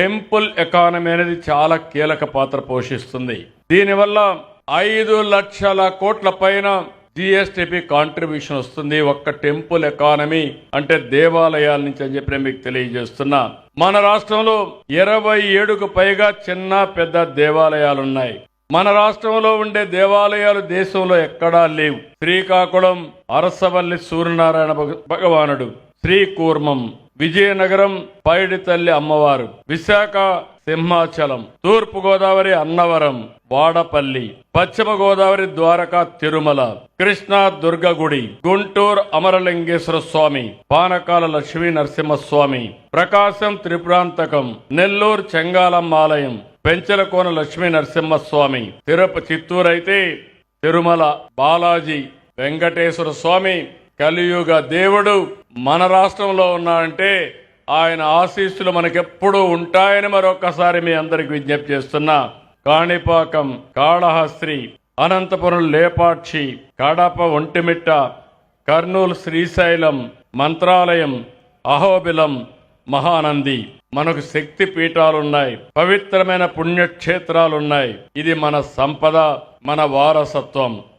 Temple economy అనేది చాలా కీలక పాత్ర పోషిస్తుంది. దీనివల్ల ఐదు లక్షల కోట్ల పైన జిఎస్టిపి కాంట్రిబ్యూషన్ వస్తుంది. ఒక్క టెంపుల్ ఎకానమీ అంటే దేవాలయాల నుంచి అని చెప్పి మీకు తెలియజేస్తున్నా. మన రాష్ట్రంలో ఇరవై ఏడుకు పైగా చిన్న పెద్ద దేవాలయాలు ఉన్నాయి. మన రాష్ట్రంలో ఉండే దేవాలయాలు దేశంలో ఎక్కడా లేవు. శ్రీకాకుళం అరసవల్లి సూర్యనారాయణ భగ- భగవానుడు శ్రీకూర్మం విజయనగరం పైడి తల్లి అమ్మవారు విశాఖ సింహాచలం తూర్పు గోదావరి అన్నవరం వాడపల్లి పశ్చిమ గోదావరి ద్వారకా తిరుమల కృష్ణా దుర్గగుడి గుంటూరు అమరలింగేశ్వర స్వామి పానకాల లక్ష్మీ నరసింహస్వామి ప్రకాశం త్రిపురాంతకం నెల్లూరు చెంగాలమ్మ ఆలయం పెంచలకోన లక్ష్మీ నరసింహస్వామి తిరుపతి చిత్తూరు అయితే తిరుమల బాలాజీ వెంకటేశ్వర స్వామి కలియుగ దేవుడు మన రాష్ట్రంలో ఉన్నారంటే ఆయన ఆశీస్సులు మనకెప్పుడూ ఉంటాయని మరొకసారి మీ అందరికి విజ్ఞప్తి చేస్తున్నా. కాణిపాకం కాళహస్త్రి అనంతపురం లేపాక్షి కడప ఒంటిమిట్ట కర్నూలు శ్రీశైలం మంత్రాలయం అహోబిలం మహానంది. మనకు శక్తి పీఠాలున్నాయి పవిత్రమైన పుణ్యక్షేత్రాలున్నాయి. ఇది మన సంపద మన వారసత్వం.